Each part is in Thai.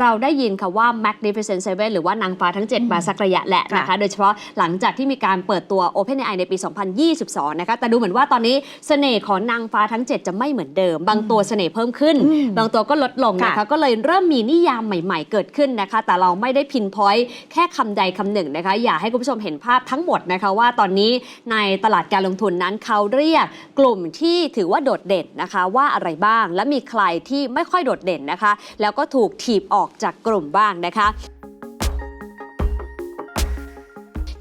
เราได้ยินค่ะว่า Magnificent Seven หรือว่านางฟ้าทั้ง 7 มาสักระยะแหละนะคะ โดยเฉพาะหลังจากที่มีการเปิดตัว OpenAI ในปี 2022 นะคะ แต่ดูเหมือนว่าตอนนี้เสน่ห์ของนางฟ้าทั้ง 7 จะไม่เหมือนเดิม บางตัวเสน่ห์เพิ่มขึ้นอืมบางตัวก็ลดลงนะคะค่ะก็เลยเริ่มมีนิยามใหม่ ๆ เกิดขึ้นนะคะ แต่เราไม่ได้พินพอยต์แค่คำใดคำหนึ่งนะคะ อยากให้คุณผู้ชมเห็นภาพทั้งหมดนะคะว่าตอนนี้ในตลาดการลงทุนนั้นเขาเรียกกลุ่มที่ถือว่าโดดเด่นนะคะว่าอะไรบ้าง และมีใครที่ไม่ค่อยโดดเด่นนะคะ แล้วก็ถูกถีบออกจากกลุ่มบ้างนะคะ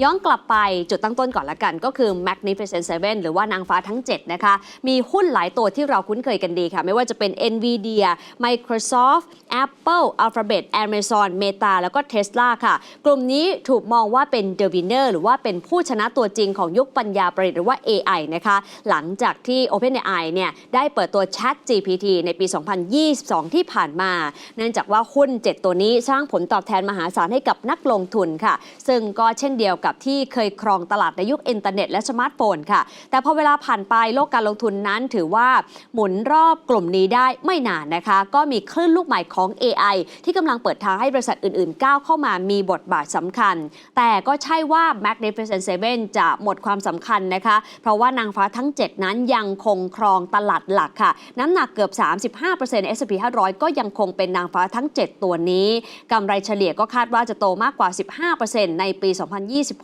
ย้อนกลับไปจุดตั้งต้นก่อนละกัน ก็คือ Magnificent Seven หรือว่านางฟ้าทั้ง 7 นะคะ มีหุ้นหลายตัวที่เราคุ้นเคยกันดีค่ะ ไม่ว่าจะเป็น Nvidia Microsoft Apple Alphabet Amazon Meta แล้วก็ Tesla ค่ะ กลุ่มนี้ถูกมองว่าเป็น The Winner หรือว่าเป็นผู้ชนะตัวจริงของยุคปัญญาประดิษฐ์หรือว่า AI นะคะ หลังจากที่ OpenAI เนี่ยได้เปิดตัว Chat GPT ในปี 2022 ที่ผ่านมา เนื่องจากว่าหุ้น 7 ตัวนี้สร้างผลตอบแทนมหาศาลให้กับนักลงทุนค่ะ ซึ่งก็เช่นเดียวกับที่เคยครองตลาดในยุคอินเทอร์เน็ตและสมาร์ทโฟนค่ะ แต่พอเวลาผ่านไปโลกการลงทุนนั้นถือว่าหมุนรอบกลุ่มนี้ได้ไม่นานนะคะ ก็มีคลื่นลูกใหม่ของ AI ที่กำลังเปิดทางให้บริษัทอื่นๆก้าวเข้ามามีบทบาทสำคัญ แต่ก็ใช่ว่า Magnificent Seven จะหมดความสำคัญนะคะ เพราะว่านางฟ้าทั้ง 7 นั้นยังคงครองตลาดหลักค่ะ น้ำหนักเกือบ 35% S&P 500 ก็ยังคงเป็นนางฟ้าทั้ง 7 ตัวนี้กำไรเฉลี่ยก็คาดว่าจะโตมากกว่า 15%ในปี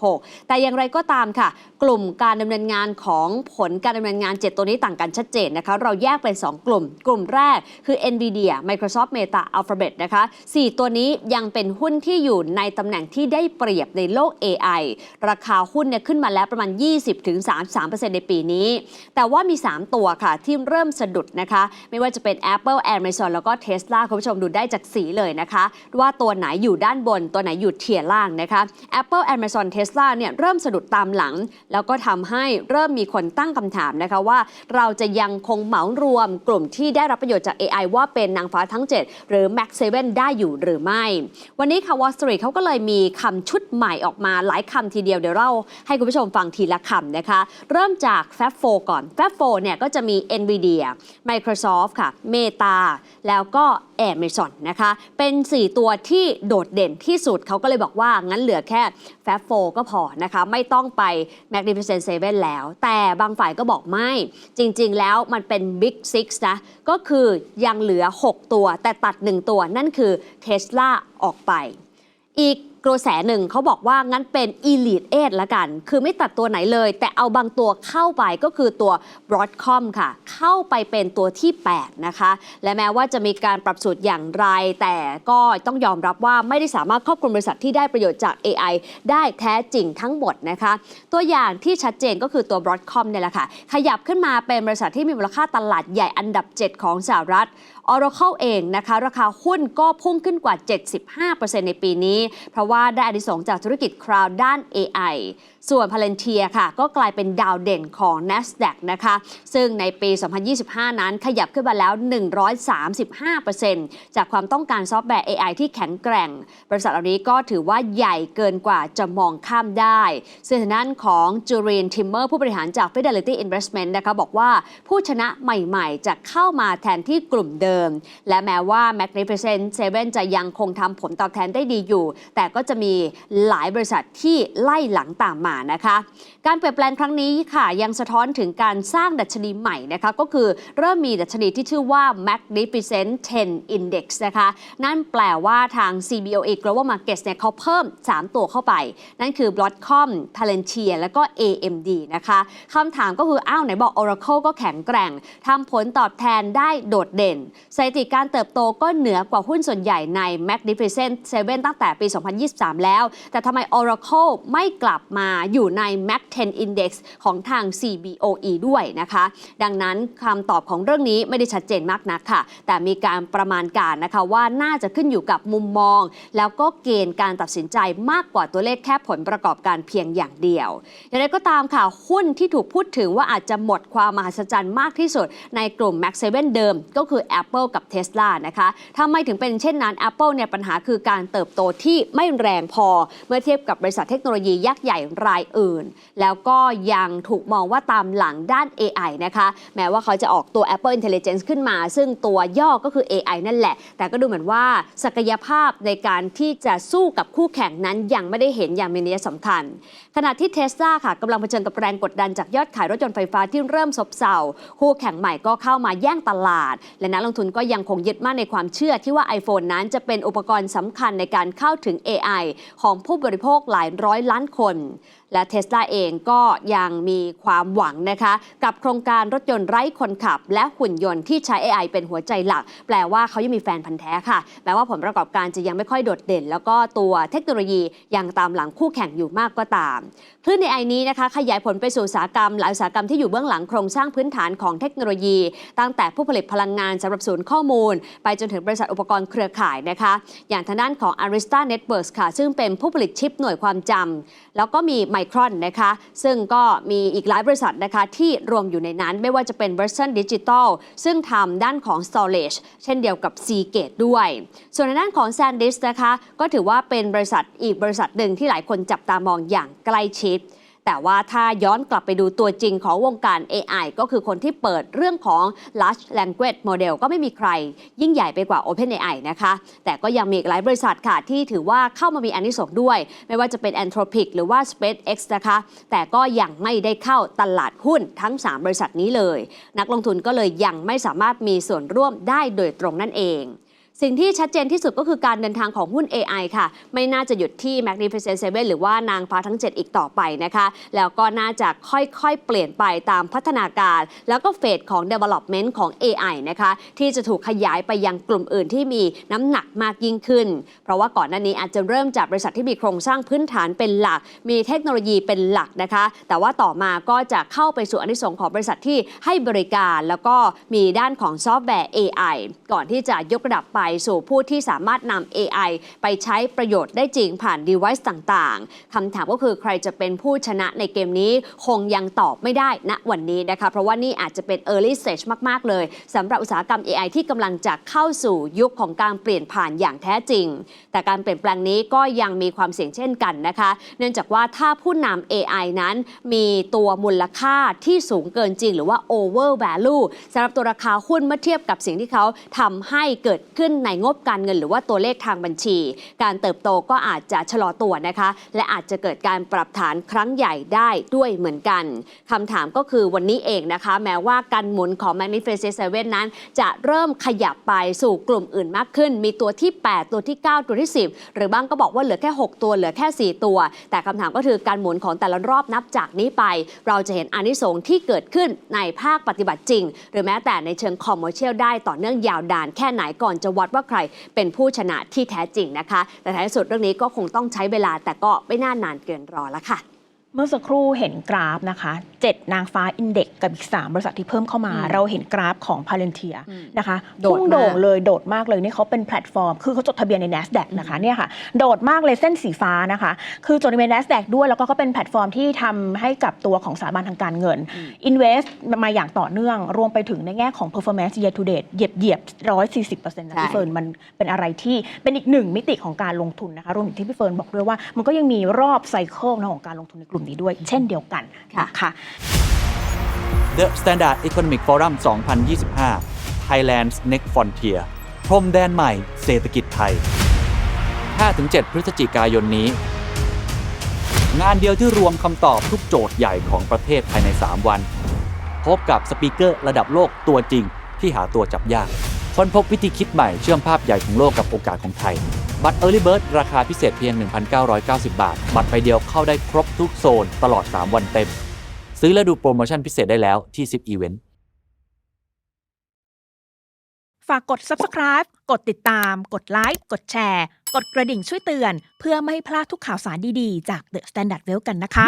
2026 แต่อย่างไรก็ตามค่ะ กลุ่มการดำเนินงานของผลการดำเนินงาน 7 ตัวนี้ต่างกันชัดเจนนะคะ เราแยกเป็น 2 กลุ่ม กลุ่มแรกคือ NVIDIA Microsoft Meta Alphabet นะคะ 4 ตัวนี้ยังเป็นหุ้นที่อยู่ในตำแหน่งที่ได้เปรียบในโลก AI ราคาหุ้นเนี่ยขึ้นมาแล้วประมาณ 20-33%ในปีนี้ แต่ว่ามี 3 ตัวค่ะ ที่เริ่มสะดุดนะคะ ไม่ว่าจะเป็น Apple Amazon แล้วก็ Tesla คุณผู้ชมดูได้จากสีเลยนะคะ ว่าตัวไหนอยู่ด้านบนตัวไหนอยู่เทียร์ล่างนะคะ Apple Amazon Tesla เนี่ยเริ่มสะดุดตามหลัง แล้วก็ทำให้เริ่มมีคนตั้งคำถามนะคะว่า เราจะยังคงเหมารวมกลุ่มที่ได้รับประโยชน์จาก AI ว่าเป็นนางฟ้าทั้ง 7 หรือ Max 7 ได้อยู่หรือไม่ วันนี้ค่ะ Wall Street เขาก็เลยมีคำชุดใหม่ออกมาหลายคำทีเดียวเดี๋ยวเราให้คุณผู้ชมฟังทีละคำนะคะ เริ่มจาก Fab 4 ก่อน Fab 4เนี่ยก็จะมี Nvidia Microsoft ค่ะ Meta แล้วก็ Amazon นะคะ เป็น 4 ตัวที่โดดเด่นที่สุดเขาก็เลยบอกว่า งั้นเหลือแค่ Fab 4ก็พอนะคะ ไม่ต้องไป Magnificent 7แล้ว แต่บางฝ่ายก็บอกไม่ จริงๆแล้วมันเป็น Big Six นะ ก็คือยังเหลือ 6 ตัว แต่ตัด 1 ตัวนั่นคือ Tesla ออกไป อีก กระแสหนึ่งเขาบอกว่างั้นเป็น Elite 8ละกัน คือไม่ตัดตัวไหนเลย แต่เอาบางตัวเข้าไปก็คือตัว Broadcom ค่ะ เข้าไปเป็นตัวที่ 8 นะคะ และแม้ว่าจะมีการปรับสูตรอย่างไร แต่ก็ต้องยอมรับว่าไม่ได้สามารถครอบคลุมบริษัทที่ได้ประโยชน์จาก AI ได้แท้จริงทั้งหมดนะคะ ตัวอย่างที่ชัดเจนก็คือตัว Broadcom เนี่ยแหละค่ะ ขยับขึ้นมาเป็นบริษัทที่มีมูลค่าตลาดใหญ่อันดับ 7 ของสหรัฐ Oracle เองนะคะราคาหุ้นก็พุ่งขึ้นกว่า 75%ในปีนี้ เพราะว่าได้อดิสงจากธุรกิจคลาวด้าน AI ส่วน Palantir ค่ะ ก็กลายเป็นดาวเด่นของ NASDAQ นะคะ ซึ่งในปี 2025 นั้นขยับขึ้นมาแล้ว 135%จากความต้องการซอฟต์แวร์ AI ที่แข็งแกร่ง บริษัทเหล่านี้ก็ถือว่าใหญ่เกินกว่าจะมองข้ามได้ซึ่งทางด้านของจูรีนทิมเมอร์ผู้บริหารจาก Fidelity Investment นะคะบอกว่าผู้ชนะใหม่ๆ จะเข้ามาแทนที่กลุ่มเดิม และแม้ว่า Magnificent Seven จะยังคงทำผลตอบแทนได้ดีอยู่ แต่ก็จะมีหลายบริษัทที่ไล่หลังตามมานะคะ การเปลี่ยนแปลงครั้งนี้ค่ะยังสะท้อนถึงการสร้างดัชนีใหม่นะคะก็คือเริ่มมีดัชนีที่ชื่อว่า Magnificent 10 Index นะคะ นั่นแปลว่าทาง CBOE Global Markets เนี่ยเขาเพิ่ม 3 ตัวเข้าไป นั่นคือ Broadcom Palantir แล้วก็ AMD นะคะคำถามก็คือ อ้าวไหนบอก Oracle ก็แข็งแกร่งทำผลตอบแทนได้โดดเด่นสถิติการเติบโตก็เหนือกว่าหุ้นส่วนใหญ่ใน Magnificent 7 ตั้งแต่ปี 2023 แล้ว แต่ทำไม Oracle ไม่กลับมาอยู่ใน Mac 10 Index ของทาง CBOE ด้วยนะคะ ดังนั้นคำตอบของเรื่องนี้ไม่ได้ชัดเจนมากนักค่ะ แต่มีการประมาณการนะคะว่าน่าจะขึ้นอยู่กับมุมมอง แล้วก็เกณฑ์การตัดสินใจมากกว่าตัวเลขแค่ผลประกอบการเพียงอย่างเดียว อย่างไรก็ตามค่ะหุ้นที่ถูกพูดถึงว่าอาจจะหมดความมหัศจรรย์มากที่สุด ในกลุ่ม Max 7เดิม ก็คือ Apple กับ Tesla นะคะทำไมถึงเป็นเช่นนั้น Apple เนี่ยปัญหาคือการเติบโตที่ไม่แรงพอ เมื่อเทียบกับบริษัทเทคโนโลยียักษ์ใหญ่รายอื่น แล้วก็ยังถูกมองว่าตามหลังด้าน AI นะคะ แม้ว่าเขาจะออกตัว Apple Intelligence ขึ้นมา ซึ่งตัวย่อก็คือ AI นั่นแหละ แต่ก็ดูเหมือนว่าศักยภาพในการที่จะสู้กับคู่แข่งนั้นยังไม่ได้เห็นอย่างมีนัยสำคัญ ขณะที่เทสลาค่ะกำลังเผชิญกับแรงกดดันจากยอดขายรถยนต์ไฟฟ้าที่เริ่มซบเซาคู่แข่งใหม่ก็เข้ามาแย่งตลาด และนักลงทุนก็ยังคงยึดมั่นในความเชื่อที่ว่า iPhone นั้นจะเป็นอุปกรณ์สำคัญในการเข้าถึง AI ของผู้บริโภคหลายร้อยล้านคน และเทสลาเองก็ยังมีความหวังนะคะ กับโครงการรถยนต์ไร้คนขับ และหุ่นยนต์ที่ใช้ AI เป็นหัวใจหลัก แปลว่าเขายังมีแฟนพันธ์แท้ค่ะแม้ว่าผลประกอบการจะยังไม่ค่อยโดดเด่น แล้วก็ตัวเทคโนโลยียังตามหลังคู่แข่งอยู่มากก็ตามคลื่น AI นี้นะคะ ขยายผลไปสู่อุตสาหกรรม หลายอุตสาหกรรมที่อยู่เบื้องหลังโครงสร้างพื้นฐานของเทคโนโลยี ตั้งแต่ผู้ผลิตพลังงานสำหรับศูนย์ข้อมูล ไปจนถึงบริษัทอุปกรณ์เครือข่ายนะคะ อย่างทางด้านของ Arista Networks ค่ะ ซึ่งเป็นผู้ผลิตชิปหน่วยความจำแล้วก็มี Micron นะคะ ซึ่งก็มีอีกหลายบริษัทนะคะที่รวมอยู่ในนั้นไม่ว่าจะเป็น Versant Digital ซึ่งทำด้านของ storage เช่นเดียวกับ Seagate ด้วย ส่วนในด้านของ SanDisk นะคะ ก็ถือว่าเป็นบริษัทอีกบริษัทหนึ่งที่หลายคนจับตามองอย่างใกล้ชิด แต่ว่าถ้าย้อนกลับไปดูตัวจริงของวงการ AI ก็คือคนที่เปิดเรื่องของ Large Language Model ก็ไม่มีใครยิ่งใหญ่ไปกว่า OpenAI นะคะ แต่ก็ยังมีอีกหลายบริษัทค่ะ ที่ถือว่าเข้ามามีอานิสงด้วย ไม่ว่าจะเป็น Anthropic หรือว่า SpaceX นะคะ แต่ก็ยังไม่ได้เข้าตลาดหุ้นทั้ง 3 บริษัทนี้เลย นักลงทุนก็เลยยังไม่สามารถมีส่วนร่วมได้โดยตรงนั่นเอง สิ่งที่ชัดเจนที่สุดก็คือการเดินทางของหุ้น AI ค่ะ ไม่น่าจะหยุดที่ Magnificent Seven หรือว่านางฟ้าทั้ง 7 อีกต่อไปนะคะ แล้วก็น่าจะค่อยๆ เปลี่ยนไปตามพัฒนาการ แล้วก็เฟสของ development ของ AI นะคะ ที่จะถูกขยายไปยังกลุ่มอื่นที่มีน้ำหนักมากยิ่งขึ้น เพราะว่าก่อนหน้านี้อาจจะเริ่มจากบริษัทที่มีโครงสร้างพื้นฐานเป็นหลัก มีเทคโนโลยีเป็นหลักนะคะ แต่ว่าต่อมาก็จะเข้าไปสู่อนิสงของบริษัทที่ให้บริการ แล้วก็มีด้านของซอฟต์แวร์ AI ก่อนที่จะยกระดับไปสู่ผู้ที่สามารถนำ AI ไปใช้ประโยชน์ได้จริงผ่าน device ต่างๆคำถามก็คือใครจะเป็นผู้ชนะในเกมนี้ คงยังตอบไม่ได้ณวันนี้นะคะ เพราะว่านี่อาจจะเป็น early stage มาก ๆ เลยสำหรับอุตสาหกรรม AI ที่กำลังจะเข้าสู่ยุคของการเปลี่ยนผ่านอย่างแท้จริง แต่การเปลี่ยนแปลงนี้ก็ยังมีความเสี่ยงเช่นกันนะคะ เนื่องจากว่าถ้าผู้นำ AI นั้นมีตัวมูลค่าที่สูงเกินจริง หรือว่า over value สำหรับตัวราคาหุ้นเมื่อเทียบกับสิ่งที่เขาทำให้เกิดขึ้นในงบการเงินหรือว่าตัวเลขทางบัญชี การเติบโตก็อาจจะชะลอตัวนะคะ และอาจจะเกิดการปรับฐานครั้งใหญ่ได้ด้วยเหมือนกันคำถามก็คือวันนี้เองนะคะ แม้ว่าการหมุนของ Magnificent Seven นั้น จะเริ่มขยับไปสู่กลุ่มอื่นมากขึ้น มีตัวที่ 8 ตัวที่ 9 ตัวที่ 10 หรือบางก็บอกว่าเหลือแค่ 6 ตัวเหลือแค่ 4 ตัว แต่คำถามก็คือการหมุนของแต่ละรอบนับจากนี้ไป เราจะเห็นอานิสงส์ที่เกิดขึ้นในภาคปฏิบัติจริง หรือแม้แต่ในเชิงคอมเมอร์เชียลได้ต่อเนื่องยาวนานแค่ไหนก่อนจะวัดว่าใครเป็นผู้ชนะที่แท้จริงนะคะ แต่ท้ายสุดเรื่องนี้ก็คงต้องใช้เวลาแต่ก็ไม่น่านานเกินรอแล้วค่ะ เมื่อสักครู่เห็นกราฟนะคะ 7 นางฟ้าอินเด็กกับอีก 3 บริษัทที่เพิ่มเข้ามาอืมเราเห็นกราฟของ p a l a n t i r อืมนะคะโดดพุ่งโด่งมากเลยโดดมากเลยนี่เขาเป็นแพลตฟอร์ม คือเขาจดทะเบียนใน NASDAQ นะคะเนี่ยค่ะโดดมากเลยเส้นสีฟ้านะคะ คือจดทะเบียน NASDAQ ด้วย แล้วก็เขาเป็นแพลตฟอร์มที่ทำให้กับตัวของสถาบันทางการเงินอืม Invest มาอย่างต่อเนื่อง รวมไปถึงในแง่ของ performance year to date เหยียบเหยียบ140%นะพี่ใช่เฟิร์นมันเป็นอะไรที่เป็นอีกหนึ่งมิติของการลงทุนนะคะรวมถึงที่พี่เฟิร์นบอกด้วยว่ามันก็ยังมีรอบไซเคิลนะของการลงทุนในกลุ่มนี้ด้วยเช่นเดียวกันค่ะนะคะ The Standard Economic Forum 2025 Thailand's Next Frontier พรมแดนใหม่เศรษฐกิจไทย 5-7 พฤศจิกายนนี้ งานเดียวที่รวมคำตอบทุกโจทย์ใหญ่ของประเทศภายใน 3 วัน พบกับสปีกเกอร์ระดับโลกตัวจริงที่หาตัวจับยาก ค้นพบวิธีคิดใหม่เชื่อมภาพใหญ่ของโลกกับโอกาสของไทย บัตร Early Bird ราคาพิเศษเพียง 1,990 บาท บัตรใบเดียวเข้าได้ครบทุกโซนตลอด 3 วันเต็ม ซื้อและดูโปรโมชั่นพิเศษได้แล้วที่ 10 Event ฝากกด subscribe กดติดตาม กดไลค์ กดแชร์ กดกระดิ่งช่วยเตือน เพื่อไม่ให้พลาดทุกข่าวสารดีๆ จาก The Standard Well กันนะคะ